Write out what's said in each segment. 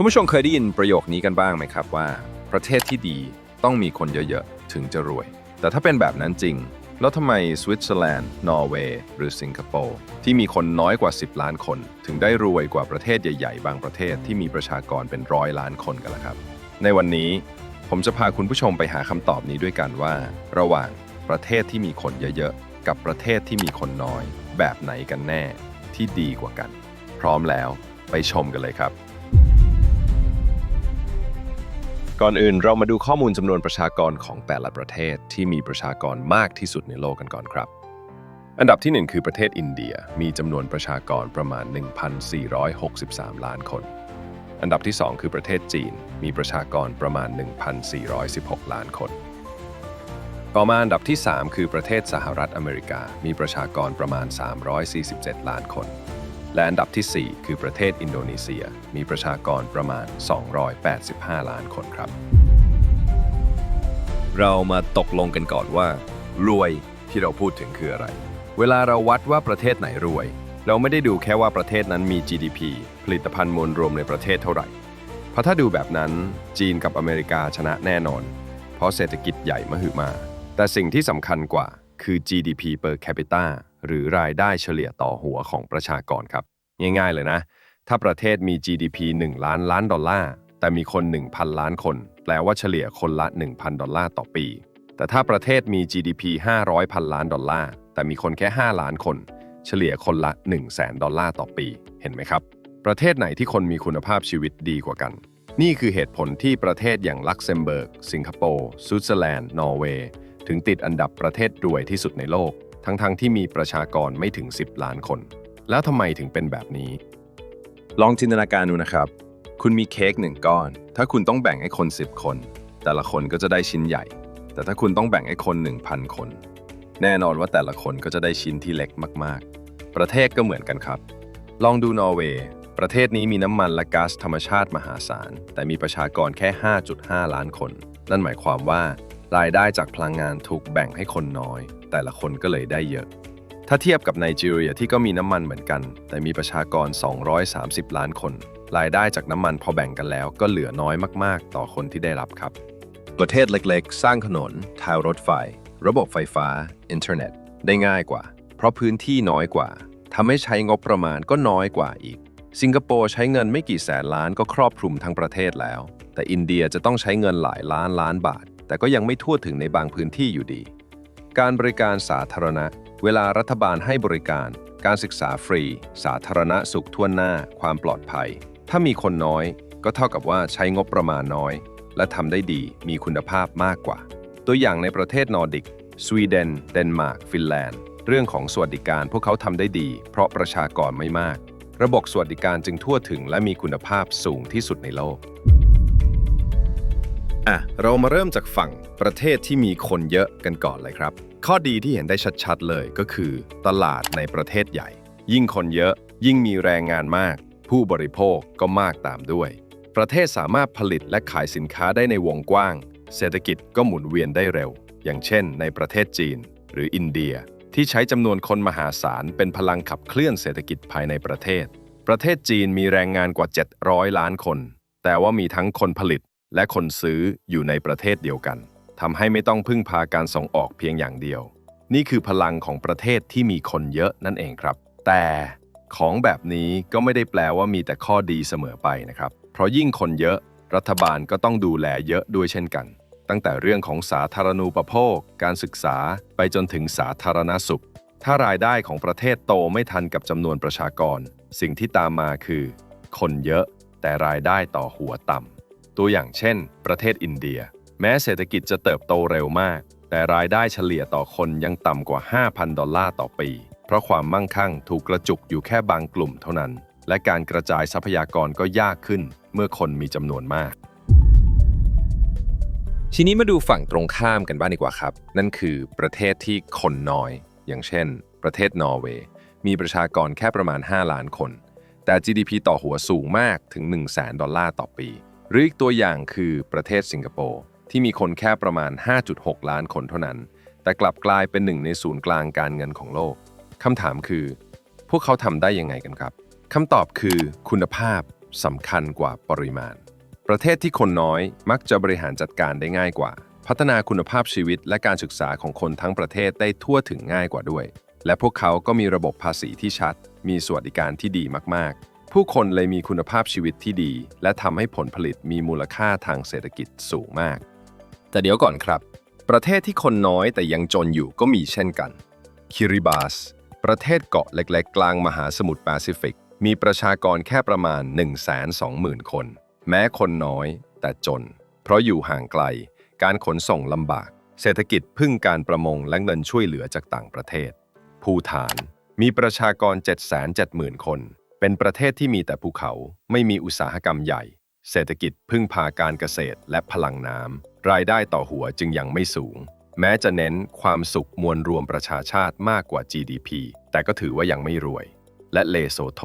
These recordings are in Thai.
คุณผู้ชมเคยได้ยินประโยคนี้กันบ้างไหมครับว่า ประเทศที่ดีต้องมีคนเยอะๆ ถึงจะรวย แต่ถ้าเป็นแบบนั้นจริง แล้วทำไมสวิตเซอร์แลนด์ นอร์เวย์ หรือสิงคโปร์ที่มีคนน้อยกว่า 10 ล้านคน ถึงได้รวยกว่าประเทศใหญ่ๆ บางประเทศที่มีประชากรเป็นร้อยล้านคนกันล่ะครับ ในวันนี้ผมจะพาคุณผู้ชมไปหาคำตอบนี้ด้วยกันว่า ระหว่างประเทศที่มีคนเยอะๆ กับประเทศที่มีคนน้อย แบบไหนกันแน่ที่ดีกว่ากัน พร้อมแล้วไปชมกันเลยครับ ก่อนอื่นเรามาดูข้อมูลจำนวนประชากรของแต่ละประเทศที่มีประชากรมากที่สุดในโลกกันก่อนครับ อันดับที่ 1 คือประเทศอินเดียมีจำนวนประชากรประมาณ 1,463 ล้านคน อันดับที่ 2 คือประเทศจีนมีประชากรประมาณ 1,416 ล้านคน ต่อมาอันดับที่ 3 คือประเทศสหรัฐอเมริกา มีประชากรประมาณ 347 ล้านคน และอันดับทีสี่4 คือประเทศอินโดนีเซีย มีประชากรประมาณ 285 ล้านคนครับ เรามาตกลงกันก่อนว่า รวยที่เราพูดถึงคืออะไร เวลาเราวัดว่าประเทศไหนรวย เราไม่ได้ดูแค่ว่าประเทศนั้นมี GDP ผลิตภัณฑ์มวลรวมในประเทศเท่าไหร่เพราะถ้าดูแบบนั้นจีนกับอเมริกาชนะแน่นอน เพราะเศรษฐกิจใหญ่มหึมา แต่สิ่งที่สำคัญกว่าคือ GDP per capita หรือรายได้เฉลี่ยต่อหัวของประชากรครับ ง่ายๆเลยนะ ถ้าประเทศมี GDP 1 ล้านล้านดอลลาร์ แต่มีคน 1,000 ล้านคน แปลว่าเฉลี่ยคนละ 1,000 ดอลลาร์ต่อปี แต่ถ้าประเทศมี GDP 500พันล้านดอลลาร์ แต่มีคนแค่ 5 ล้านคน เฉลี่ยคนละ 1 0 0 0 0แดอลลาร์ต่อปี เห็นไหมครับ ประเทศไหนที่คนมีคุณภาพชีวิตดีกว่ากัน นี่คือเหตุผลที่ประเทศอย่างลักเซมเบิร์ก สิงคโปร์ สวิตเซอร์แลนด์ นอร์เวย์ ถึงติดอันดับประเทศรวยที่สุดในโลก ทั้งๆทที่มีประชากรไม่ถึง 10 ล้านคน แล้วทำไมถึงเป็นแบบนี้ ลองจินตนาการดูนะครับ คุณมีเค้กหนึ่งก้อน ถ้าคุณต้องแบ่งให้คน 10 คน แต่ละคนก็จะได้ชิ้นใหญ่ แต่ถ้าคุณต้องแบ่งให้คน 1,000 คน แน่นอนว่าแต่ละคนก็จะได้ชิ้นที่เล็กมากๆ ประเทศก็เหมือนกันครับ ลองดูนอร์เวย์ ประเทศนี้มีน้ำมันและก๊าซธรรมชาติมหาศาล แต่มีประชากรแค่ 5.5 ล้านคน นั่นหมายความว่ารายได้จากพลังงานถูกแบ่งให้คนน้อย แต่ละคนก็เลยได้เยอะ ถ้าเทียบกับไนจีเรียที่ก็มีน้ำมันเหมือนกัน แต่มีประชากร 230 ล้านคน รายได้จากน้ำมันพอแบ่งกันแล้วก็เหลือน้อยมาก ๆ ต่อคนที่ได้รับครับ ประเทศเล็กๆ สร้างถนน ทางรถไฟ ระบบไฟฟ้า อินเทอร์เน็ต ได้ง่ายกว่า เพราะพื้นที่น้อยกว่าทำให้ใช้งบประมาณก็น้อยกว่าอีก สิงคโปร์ใช้เงินไม่กี่แสนล้านก็ครอบคลุมทั้งประเทศแล้ว แต่อินเดียจะต้องใช้เงินหลายล้านล้านบาท แต่ก็ยังไม่ทั่วถึงในบางพื้นที่อยู่ดี การบริการสาธารณะ เวลารัฐบาลให้บริการ การศึกษาฟรี สาธารณสุขทั่วหน้า ความปลอดภัย ถ้ามีคนน้อย ก็เท่ากับว่าใช้งบประมาณน้อย และทำได้ดีมีคุณภาพมากกว่า ตัวอย่างในประเทศนอร์ดิก สวีเดน เดนมาร์ก ฟินแลนด์ เรื่องของสวัสดิการพวกเขาทำได้ดี เพราะประชากรไม่มาก ระบบสวัสดิการจึงทั่วถึงและมีคุณภาพสูงที่สุดในโลกอะเรามาเริ่มจากฝั่งประเทศที่มีคนเยอะกันก่อนเลยครับ ข้อดีที่เห็นได้ชัดๆเลยก็คือ ตลาดในประเทศใหญ่ ยิ่งคนเยอะ ยิ่งมีแรงงานมาก ผู้บริโภคก็มากตามด้วย ประเทศสามารถผลิตและขายสินค้าได้ในวงกว้าง เศรษฐกิจก็หมุนเวียนได้เร็ว อย่างเช่น ในประเทศจีน หรืออินเดีย ที่ใช้จำนวนคนมหาศาลเป็นพลังขับเคลื่อนเศรษฐกิจภายในประเทศ ประเทศจีนมีแรงงานกว่า 700 ล้านคน แต่ว่ามีทั้งคนผลิตและคนซื้ออยู่ในประเทศเดียวกันทำให้ไม่ต้องพึ่งพาการส่งออกเพียงอย่างเดียว นี่คือพลังของประเทศที่มีคนเยอะนั่นเองครับ แต่ ของแบบนี้ก็ไม่ได้แปลว่ามีแต่ข้อดีเสมอไปนะครับ เพราะยิ่งคนเยอะรัฐบาลก็ต้องดูแลเยอะด้วยเช่นกัน ตั้งแต่เรื่องของสาธารณูปโภค การศึกษาไปจนถึงสาธารณสุข ถ้ารายได้ของประเทศโตไม่ทันกับจำนวนประชากร สิ่งที่ตามมาคือ คนเยอะแต่รายได้ต่อหัวต่ำตัวอย่างเช่น ประเทศอินเดีย แม้เศรษฐกิจจะเติบโตเร็วมาก แต่รายได้เฉลี่ยต่อคนยังต่ำกว่า 5,000 ดอลลาร์ต่อปี เพราะความมั่งคั่งถูกกระจุกอยู่แค่บางกลุ่มเท่านั้น และการกระจายทรัพยากรก็ยากขึ้นเมื่อคนมีจำนวนมาก ทีนี้มาดูฝั่งตรงข้ามกันบ้างดีกว่าครับ นั่นคือประเทศที่คนน้อย อย่างเช่น ประเทศนอร์เวย์มีประชากรแค่ประมาณ 5 ล้านคน แต่ GDP ต่อหัวสูงมากถึง 1 0 0 0 0แดอลลาร์ต่อปี หรืออีกตัวอย่างคือประเทศสิงคโปร์ที่มีคนแค่ประมาณ 5.6 ล้านคนเท่านั้น แต่กลับกลายเป็นหนึ่งในศูนย์กลางการเงินของโลก คำถามคือ พวกเขาทำได้ยังไงกันครับคำตอบคือคุณภาพสำคัญกว่าปริมาณ ประเทศที่คนน้อยมักจะบริหารจัดการได้ง่ายกว่า พัฒนาคุณภาพชีวิตและการศึกษาของคนทั้งประเทศได้ทั่วถึงง่ายกว่าด้วย และพวกเขาก็มีระบบภาษีที่ชัด มีสวัสดิการที่ดีมาก ๆ ผู้คนเลยมีคุณภาพชีวิตที่ดี และทำให้ผลผลิตมีมูลค่าทางเศรษฐกิจสูงมาก แต่เดี๋ยวก่อนครับ ประเทศที่คนน้อยแต่ยังจนอยู่ก็มีเช่นกันคิริบาส ประเทศเกาะเล็กๆ กลางมหาสมุทรแปซิฟิก มีประชากรแค่ประมาณ 120,000 คน แม้คนน้อย แต่จน เพราะอยู่ห่างไกล การขนส่งลำบาก เศรษฐกิจพึ่งการประมงและเงินช่วยเหลือจากต่างประเทศ ภูฐาน มีประชากร 770,000 คน เป็นประเทศที่มีแต่ภูเขา ไม่มีอุตสาหกรรมใหญ่ เศรษฐกิจพึ่งพาการเกษตรและพลังน้ำรายได้ต่อหัวจึงยังไม่สูง แม้จะเน้นความสุขมวลรวมประชาชาติมากกว่า GDP แต่ก็ถือว่ายังไม่รวย และเลโซโธ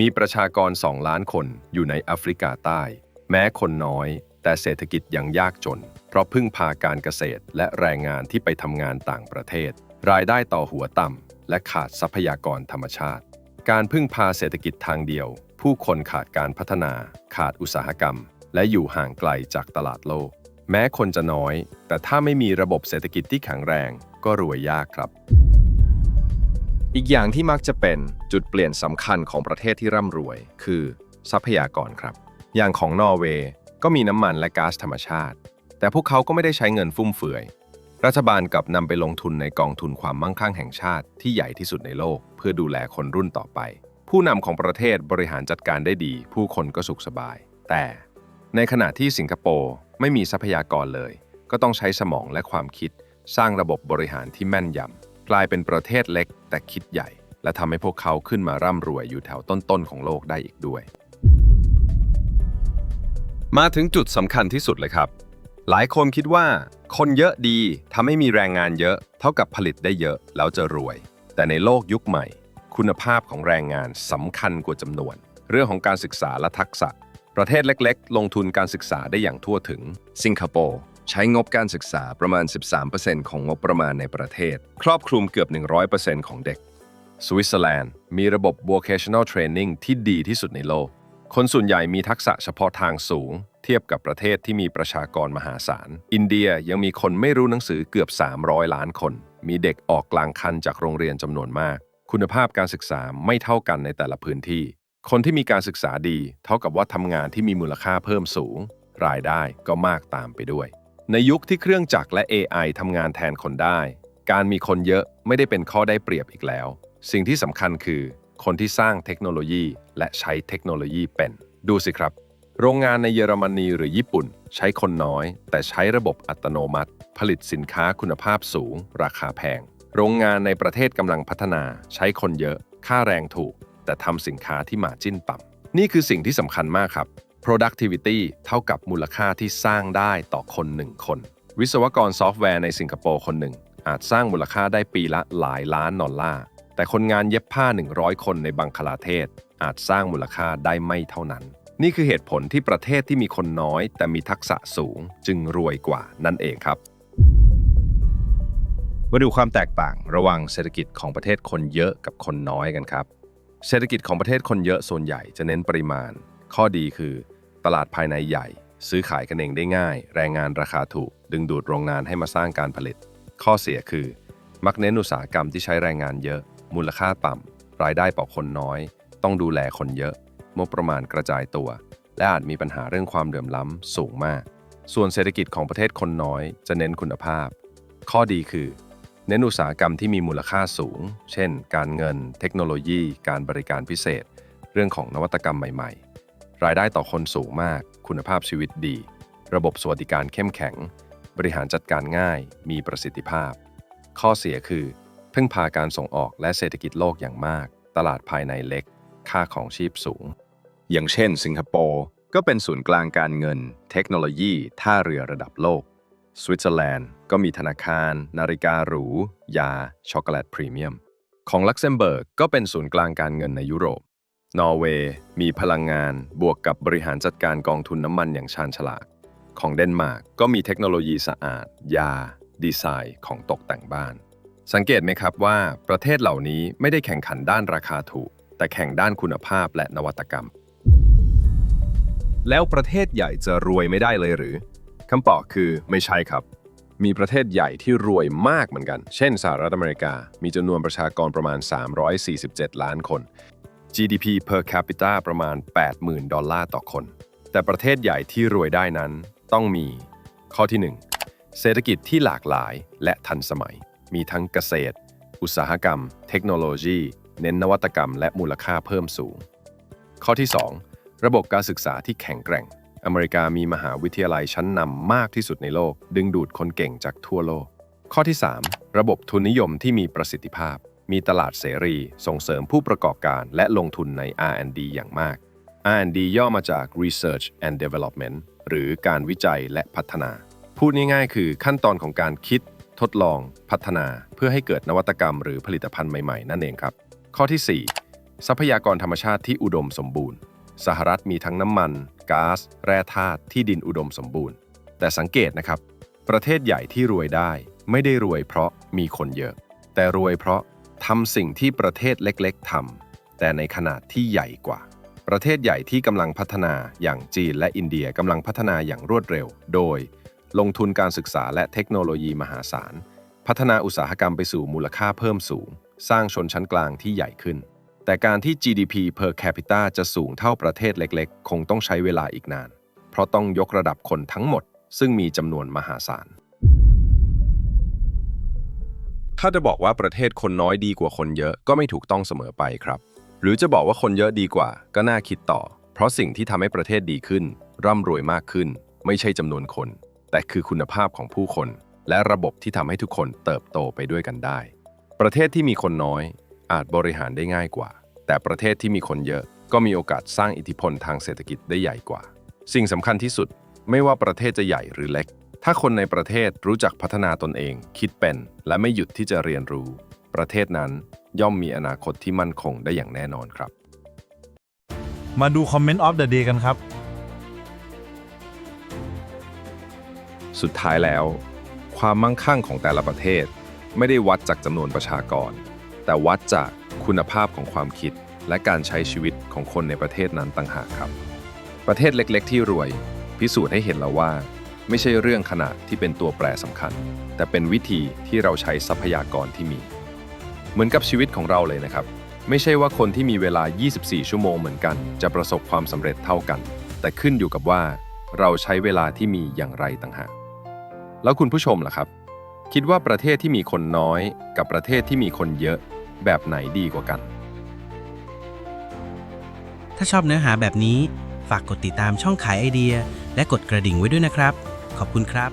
มีประชากร 2 ล้านคนอยู่ในแอฟริกาใต้ แม้คนน้อย แต่เศรษฐกิจยังยากจน เพราะพึ่งพาการเกษตรและแรงงานที่ไปทำงานต่างประเทศ รายได้ต่อหัวต่ำและขาดทรัพยากรธรรมชาติ การพึ่งพาเศรษฐกิจทางเดียว ผู้คนขาดการพัฒนา ขาดอุตสาหกรรม และอยู่ห่างไกลจากตลาดโลก แม้คนจะน้อย แต่ถ้าไม่มีระบบเศรษฐกิจที่แข็งแรง ก็รวยยากครับ อีกอย่างที่มักจะเป็นจุดเปลี่ยนสำคัญของประเทศที่ร่ำรวย คือทรัพยากรครับ อย่างของนอร์เวย์ก็มีน้ำมันและก๊าซธรรมชาติ แต่พวกเขาก็ไม่ได้ใช้เงินฟุ่มเฟือย รัฐบาลกลับนำไปลงทุนในกองทุนความมั่งคั่งแห่งชาติที่ใหญ่ที่สุดในโลก เพื่อดูแลคนรุ่นต่อไป ผู้นำของประเทศบริหารจัดการได้ดี ผู้คนก็สุขสบาย แต่ในขณะที่สิงคโปร์ ไม่มีทรัพยากรเลย ก็ต้องใช้สมองและความคิด สร้างระบบบริหารที่แม่นยำกลายเป็นประเทศเล็ก แต่คิดใหญ่ และทำให้พวกเขาขึ้นมาร่ำรวยอยู่แถวต้นๆของโลกได้อีกด้วย มาถึงจุดสำคัญที่สุดเลยครับ หลายคนคิดว่า คนเยอะดีทำให้มีแรงงานเยอะ เท่ากับผลิตได้เยอะแล้วจะรวย แต่ในโลกยุคใหม่ คุณภาพของแรงงานสำคัญกว่าจำนวน เรื่องของการศึกษาและทักษะ ประเทศเล็กๆ ลงทุนการศึกษาได้อย่างทั่วถึง สิงคโปร์ใช้งบการศึกษาประมาณ 13%ของงบประมาณในประเทศ ครอบคลุมเกือบ 100%ของเด็ก สวิตเซอร์แลนด์มีระบบ vocational training ที่ดีที่สุดในโลก คนส่วนใหญ่มีทักษะเฉพาะทางสูง เทียบกับประเทศที่มีประชากรมหาศาล อินเดียยังมีคนไม่รู้หนังสือเกือบ 300 ล้านคน มีเด็กออกกลางคันจากโรงเรียนจำนวนมาก คุณภาพการศึกษาไม่เท่ากันในแต่ละพื้นที่ คนที่มีการศึกษาดี เท่ากับว่าทำงานที่มีมูลค่าเพิ่มสูง รายได้ก็มากตามไปด้วย ในยุคที่เครื่องจักรและ AI ทำงานแทนคนได้ การมีคนเยอะไม่ได้เป็นข้อได้เปรียบอีกแล้ว สิ่งที่สำคัญคือ คนที่สร้างเทคโนโลยีและใช้เทคโนโลยีเป็น ดูสิครับ โรงงานในเยอรมนีหรือญี่ปุ่น ใช้คนน้อย แต่ใช้ระบบอัตโนมัติ ผลิตสินค้าคุณภาพสูง ราคาแพง โรงงานในประเทศกำลังพัฒนา ใช้คนเยอะ ค่าแรงถูก แต่ทำสินค้าที่มาจิ้นต่ำนี่คือสิ่งที่สำคัญมากครับ productivity เท่ากับมูลค่าที่สร้างได้ต่อคนหนึ่งคน วิศวกรซอฟต์แวร์ในสิงคโปร์คนหนึ่ง อาจสร้างมูลค่าได้ปีละหลายล้านดอลลาร์แต่คนงานเย็บผ้า 100 คนในบังคลาเทศ อาจสร้างมูลค่าได้ไม่เท่านั้น นี่คือเหตุผลที่ประเทศที่มีคนน้อย แต่มีทักษะสูงจึงรวยกว่านั่นเองครับมาดูความแตกต่างระหว่างเศรษฐกิจของประเทศคนเยอะกับคนน้อยกันครับ เศรษฐกิจของประเทศคนเยอะส่วนใหญ่จะเน้นปริมาณ ข้อดีคือ ตลาดภายในใหญ่ ซื้อขายกันเองได้ง่าย แรงงานราคาถูก ดึงดูดโรงงานให้มาสร้างการผลิต ข้อเสียคือ มักเน้นอุตสาหกรรมที่ใช้แรงงานเยอะ มูลค่าต่ำ รายได้ต่อคนน้อย ต้องดูแลคนเยอะงบประมาณกระจายตัว และอาจมีปัญหาเรื่องความเดือมล้ำสูงมาก ส่วนเศรษฐกิจของประเทศคนน้อยจะเน้นคุณภาพ ข้อดีคือ เน้นอุตสาหกรรมที่มีมูลค่าสูง เช่น การเงิน เทคโนโลยี การบริการพิเศษ เรื่องของนวัตกรรมใหม่ ๆ รายได้ต่อคนสูงมาก คุณภาพชีวิตดี ระบบสวัสดิการเข้มแข็ง บริหารจัดการง่าย มีประสิทธิภาพ ข้อเสียคือ พึ่งพาการส่งออกและเศรษฐกิจโลกอย่างมาก ตลาดภายในเล็ก ค่าของชีพสูง อย่างเช่น สิงคโปร์ก็เป็นศูนย์กลางการเงิน เทคโนโลยี ท่าเรือระดับโลก สวิตเซอร์แลนด์ก็มีธนาคาร นาฬิกาหรู ยา ช็อกโกแลตพรีเมียม ของลักเซมเบิร์กก็เป็นศูนย์กลางการเงินในยุโรป นอร์เวย์มีพลังงานบวกกับบริหารจัดการกองทุนน้ำมันอย่างชาญฉลาด ของเดนมาร์กก็มีเทคโนโลยีสะอาด ยา ดีไซน์ของตกแต่งบ้าน สังเกตไหมครับว่าประเทศเหล่านี้ไม่ได้แข่งขันด้านราคาถูก แต่แข่งด้านคุณภาพและนวัตกรรม แล้วประเทศใหญ่จะรวยไม่ได้เลยหรือ คำตอบคือไม่ใช่ครับ มีประเทศใหญ่ที่รวยมากเหมือนกัน เช่นสหรัฐอเมริกา มีจำนวนประชากรประมาณ 347 ล้านคน GDP per capita ประมาณ 80,000 ดอลลาร์ต่อคน แต่ประเทศใหญ่ที่รวยได้นั้นต้องมี ข้อที่ 1 เศรษฐกิจที่หลากหลายและทันสมัย มีทั้งเกษตร อุตสาหกรรม เทคโนโลยี เน้นนวัตกรรม และมูลค่าเพิ่มสูง ข้อที่ 2 ระบบการศึกษาที่แข็งแกร่ง อเมริกามีมหาวิทยาลัยชั้นนำมากที่สุดในโลก ดึงดูดคนเก่งจากทั่วโลก ข้อที่ 3 ระบบทุนนิยมที่มีประสิทธิภาพ มีตลาดเสรี ส่งเสริมผู้ประกอบการและลงทุนใน R&D อย่างมาก R&D ย่อมาจาก Research and Development หรือการวิจัยและพัฒนา พูดง่ายๆ คือขั้นตอนของการคิด ทดลอง พัฒนา เพื่อให้เกิดนวัตกรรมหรือผลิตภัณฑ์ใหม่ๆ นั่นเองครับ ข้อที่ 4 ทรัพยากรธรรมชาติที่อุดมสมบูรณ์ สหรัฐมีทั้งน้ำมัน ก๊าซแร่ธาตุที่ดินอุดมสมบูรณ์ แต่สังเกตนะครับ ประเทศใหญ่ที่รวยได้ ไม่ได้รวยเพราะมีคนเยอะ แต่รวยเพราะทำสิ่งที่ประเทศเล็กๆทำแต่ในขนาดที่ใหญ่กว่า ประเทศใหญ่ที่กำลังพัฒนาอย่างจีนและอินเดียกำลังพัฒนาอย่างรวดเร็ว โดย ลงทุนการศึกษาและเทคโนโลยีมหาศาล พัฒนาอุตสาหกรรมไปสู่มูลค่าเพิ่มสูง สร้างชนชั้นกลางที่ใหญ่ขึ้น แต่การที่ GDP per capita จะสูงเท่าประเทศเล็กๆ คงต้องใช้เวลาอีกนาน เพราะต้องยกระดับคนทั้งหมด ซึ่งมีจำนวนมหาศาล ถ้าจะบอกว่าประเทศคนน้อยดีกว่าคนเยอะก็ไม่ถูกต้องเสมอไปครับ หรือจะบอกว่าคนเยอะดีกว่า ก็น่าคิดต่อ เพราะสิ่งที่ทำให้ประเทศดีขึ้น ร่ำรวยมากขึ้น ไม่ใช่จำนวนคน แต่คือคุณภาพของผู้คน และระบบที่ทำให้ทุกคนเติบโตไปด้วยกันได้ ประเทศที่มีคนน้อย อาจบริหารได้ง่ายกว่า แต่ประเทศที่มีคนเยอะก็มีโอกาสสร้างอิทธิพลทางเศรษฐกิจได้ใหญ่กว่า สิ่งสำคัญที่สุดไม่ว่าประเทศจะใหญ่หรือเล็ก ถ้าคนในประเทศรู้จักพัฒนาตนเอง คิดเป็น และไม่หยุดที่จะเรียนรู้ ประเทศนั้นย่อมมีอนาคตที่มั่นคงได้อย่างแน่นอนครับ มาดูคอมเมนต์ออฟเดอะเดย์กันครับ สุดท้ายแล้ว ความมั่งคั่งของแต่ละประเทศ ไม่ได้วัดจากจำนวนประชากร แต่วัดจากคุณภาพของความคิด และการใช้ชีวิตของคนในประเทศนั้นต่างหากครับ ประเทศเล็กๆ ที่รวย พิสูจน์ให้เห็นแล้วว่า ไม่ใช่เรื่องขนาดที่เป็นตัวแปรสำคัญ แต่เป็นวิธีที่เราใช้ทรัพยากรที่มี เหมือนกับชีวิตของเราเลยนะครับ ไม่ใช่ว่าคนที่มีเวลา 24 ชั่วโมงเหมือนกัน จะประสบความสำเร็จเท่ากัน แต่ขึ้นอยู่กับว่า เราใช้เวลาที่มีอย่างไรต่างหากแล้วคุณผู้ชมล่ะครับ คิดว่าประเทศที่มีคนน้อย กับประเทศที่มีคนเยอะ แบบไหนดีกว่ากัน ถ้าชอบเนื้อหาแบบนี้ ฝากกดติดตามช่องขายไอเดีย และกดกระดิ่งไว้ด้วยนะครับ ขอบคุณครับ